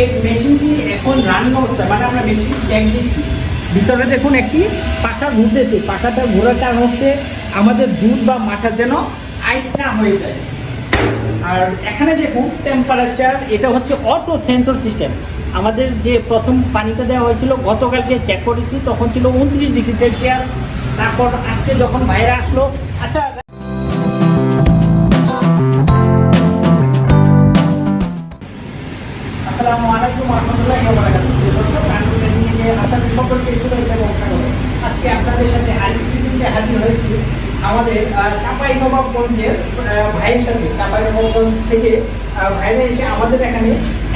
এই মেশিনটি এখন রানিং অবস্থায়? মানে আমরা মেশিনটি চেক দিচ্ছি? ভিতরে দেখুন একটি পাখা ঘুরতেছে। পাখাটা ঘোরার কারণ হচ্ছে আমাদের দুধ বা মাঠা যেন আইস না হয়ে যায়। আর এখানে দেখুন টেম্পারেচার এটা হচ্ছে অটো সেন্সর সিস্টেম আমাদের যে প্রথম পানিটা দেওয়া হয়েছিল, গতকালকে চেক করেছি, তখন ছিল উনত্রিশ ডিগ্রি সেলসিয়াস তারপর আজকে যখন বাইরে আসলো আচ্ছা আসসালামু আলাইকুম রহমতুল্লাহি দর্শক আমি থেকে আপনাদের সকলকে শুভেচ্ছা এবং আজকে আপনাদের সাথে আরেকটি হাজির হয়েছি আমাদের চাপাই নবাবগঞ্জের ভাইয়ের সাথে। চাপাই নবাবগঞ্জ থেকে ভাইরা এসে আমাদের এখানে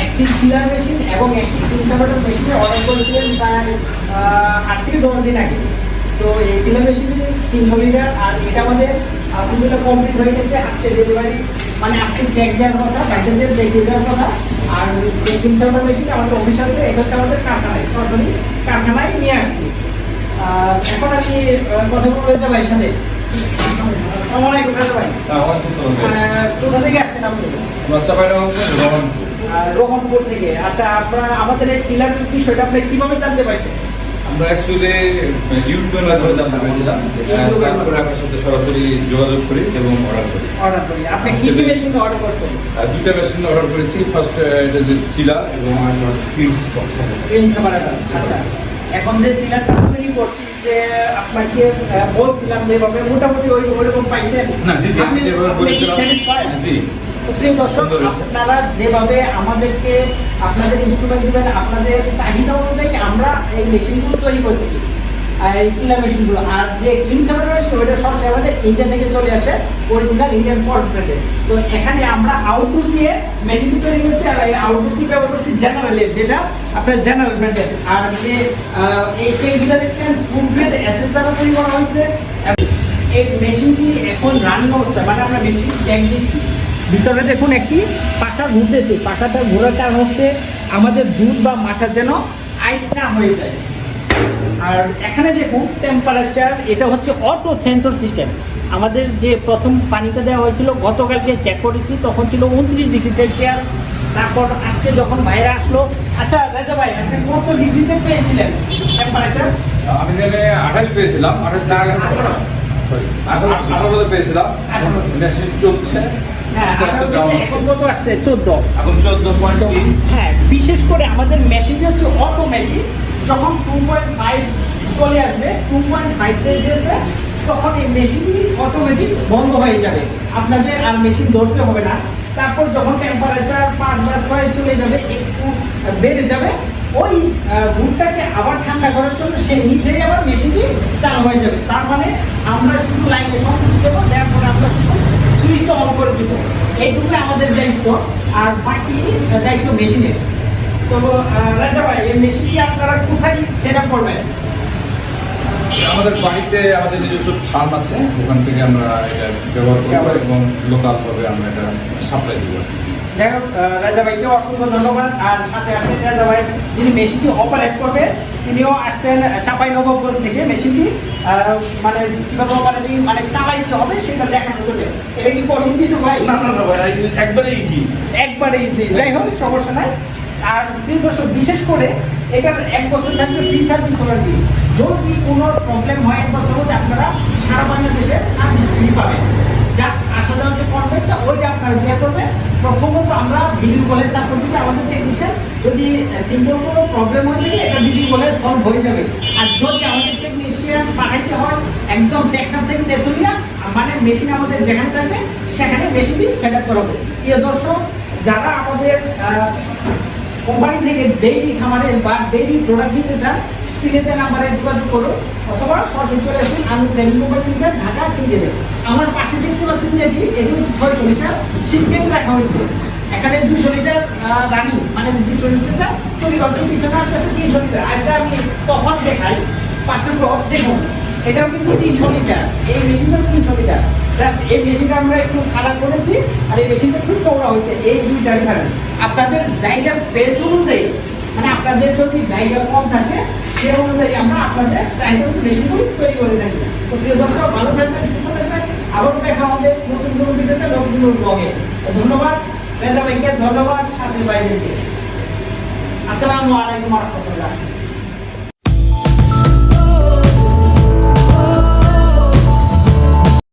একটি চিলার মেশিন এবং একটি ইনসার্টার মেশিনে অর্ডার করেছিলেন আহ, আট থেকে দশ দিন আগে। তো এই চিলার মেশিনটি তিনশো লিটার আর এটা আমাদের আলহামদুলিল্লাহ কমপ্লিট হয়ে গেছে। আজকে ডেলিভারি মানে আজকে চেক দেওয়ার কথা বাইকেদের দেখিয়ে দেওয়ার কথা। আর এই মেশিন আমাদের অফিস আছে এটা হচ্ছে আমাদের কারখানায়। সরাসরি কারখানায় নিয়ে আসছি। এখন আমি কথা বলব রেজা ভাইয়ের সাথে। আসসালামু আলাইকুম রেজা ভাই। কোথা থেকে আসছেন আপনি? রোহনপুর থেকে। আচ্ছা আপনারা আমাদের এই চিলার বিষয়টা আপনি কীভাবে জানতে পারছেন? আমরা অ্যাকচুয়ালি ইউটিউবের মাধ্যমে জানতে পেরেছিলাম তারপরে আপনার সাথে সরাসরি যোগাযোগ করি এবং অর্ডার করি। অর্ডার করি। আপনি কি কি মেশিন অর্ডার করছেন? আর দুইটা মেশিন অর্ডার করেছি। ফার্স্ট এটা যে চিলা এবং ইনসামারাটা আচ্ছা এখন যে চিলারটা তৈরি করছি যে আপনাকে বলছিলাম যেভাবে মোটামুটি ওই ওইরকম পাইছেন? না জি জি আমি আপনি- যেভাবে বলেছিলাম জি। প্রিয় দর্শক আপনারা যেভাবে আমাদেরকে আপনাদের ইনস্ট্রুমেন্ট দিবেন আপনাদের চাহিদা অনুযায়ী আমরা এই মেশিনগুলো তৈরি করে থাকি এই চিলা মেশিনগুলো আর যে ক্লিন সেভার মেশিন ওইটা সরাসরি আমাদের ইন্ডিয়া থেকে চলে আসে অরিজিনাল ইন্ডিয়ান ব্র্যান্ডের তো এখানে আমরা আউটডোর দিয়ে মেশিনটি তৈরি করছি আর এই আউটডোরটি ব্যবহার করছি জেনারেলের যেটা আপনার জেনারেল ব্র্যান্ডের আর যে এই তেলগুলো দেখছেন ফুড গ্রেড এসএস দ্বারা তৈরি করা হয়েছে। এই মেশিনটি এখন রানিং অবস্থায় মানে আমরা মেশিনটি চেক দিচ্ছি। ভিতরে দেখুন একটি পাখা ঘুরতেছে। পাখাটা ঘোরার কারণ হচ্ছে আমাদের দুধ বা মাঠা যেন আইস না হয়ে যায়। আর এখানে দেখুন টেম্পারেচার এটা হচ্ছে অটো সেন্সর সিস্টেম আমাদের যে প্রথম পানিটা দেওয়া হয়েছিল গতকালকে চেক করেছি তখন ছিল উনত্রিশ ডিগ্রি সেলসিয়াস তারপর আজকে যখন বাইরে আসলো আচ্ছা রাজা ভাই আপনি কত ডিগ্রিতে পেয়েছিলেন টেম্পারেচার আমি আঠাশ পেয়েছিলাম আঠাশ থেকে সরি আঠারোতে পেয়েছিলাম। মেশিন চলছে হ্যাঁ এখন কত আসছে? চোদ্দ। এখন চোদ্দ পয়েন্ট হ্যাঁ বিশেষ করে আমাদের মেশিনটা হচ্ছে অটোমেটিক যখন টু পয়েন্ট ফাইভ চলে আসবে টু পয়েন্ট ফাইভ সেলসিয়াসে তখন এই মেশিনটি অটোমেটিক বন্ধ হয়ে যাবে। আপনাদের আর মেশিন ধরতে হবে না। তারপর যখন টেম্পারেচার পাঁচ বা ছয় চলে যাবে একটু বেড়ে যাবে ওই দুধটাকে আবার ঠান্ডা করার জন্য সে নিজেই আবার মেশিনটি চালু হয়ে যাবে। তার মানে আমরা শুধু লাইনে সংযোগ দেবো দেওয়ার পরে আমরা শুধু সুইচটা অন করে দিব। এইটুকু আমাদের দায়িত্ব আর বাকি দায়িত্ব মেশিনের। তো রাজা ভাই এই মেশিনটি আপনারা কোথায় সেট আপ করবেন? আমাদের বাড়িতে আমাদের নিজস্ব ফার্ম আছে। ওখান থেকে আমরা এটা ব্যবহার করব এবং লোকাল ভাবে আমরা এটা সাপ্লাই দিব। যাই হোক রাজা ভাইকে অসংখ্য ধন্যবাদ। আর সাথে আসছেন রাজা ভাই যিনি মেশিনটি অপারেট করবে তিনিও আসছেন চাপাই নবাবগঞ্জ থেকে মেশিনটি। মানে কীভাবে অপারেটিং মানে চালাইতে হবে সেটা দেখানোর জন্য এটা কি কঠিন কিছু ভাই? না না না ভাই একবারে ইজি। একবারে ইজি। যাই হোক সমস্যা নাই। আর প্রিয় দর্শক বিশেষ করে এটার এক বছর থাকবে ফ্রি সার্ভিস ওয়ারেন্টি যদি কোনো প্রবলেম হয় এক বছর মধ্যে আপনারা সারা বাংলাদেশে সার্ভিস ফ্রি পাবেন। জাস্ট আসা যাওয়ার যে কনভেন্সটা ওইটা আপনারা বিয়ে করবে। প্রথমত আমরা ভিডিও কলে সাপোর্ট দিবে আমাদের টেকনিশিয়ান যদি সিম্পল কোনো প্রবলেম হয়ে যায় এটা ভিডিও কলে সলভ হয়ে যাবে। আর যদি আমাদের টেকনিশিয়ান পাঠাইতে হয় একদম টেকনাফ থেকে তেতুলিয়া মানে মেশিন আমাদের যেখানে থাকবে, সেখানে মেশিনটি সেট আপ করা হবে। প্রিয় দর্শক, যারা আমাদের কোম্পানি থেকে ডেইলি খামারের বা ডেইলি প্রোডাক্ট নিতে চান স্ক্রিনেতে নাম্বারে যোগাযোগ করুন, অথবা সরাসরি চলে আসুন, আমি প্রেম মোবাইল লিমিটেড, ঢাকা কিনতে দেব আমার পাশে দেখতে পাচ্ছেন যে এটি এটি হচ্ছে ছয়শো লিটার সিস্টেম রাখা হয়েছে। এখানে দুশো লিটার রানি মানে দুশো লিটারটা তৈরি করতে পিছনে আসতেছে তিনশো লিটার। আর এটা আমি তফাৎ দেখাই, পার্থক্য দেখুন। এটাও কিন্তু তিনশো লিটার এই মেশিনটাও তিনশো লিটার জাস্ট এই মেশিনটা আমরা একটু খারাপ করেছি আর এই মেশিনটা একটু চৌড়া হয়েছে, এই দুইটার কারণে আপনাদের জায়গার স্পেস অনুযায়ী মানে আপনাদের যদি জায়গা কম থাকে, সে অনুযায়ী আমরা আপনাদের চাহিদা মেশিনগুলো তৈরি করে থাকি। তো প্রিয় দর্শক, ভালো থাকবেন, সুস্থ থাকবেন। আবার দেখা হবে নতুন কোনো ভিডিওতে নতুন কোনো ব্লগে ধন্যবাদ, রেজা ভাইকে ধন্যবাদ, সাথে ভাইদেরকে। আসসালামু আলাইকুম রহমতুল্লাহ।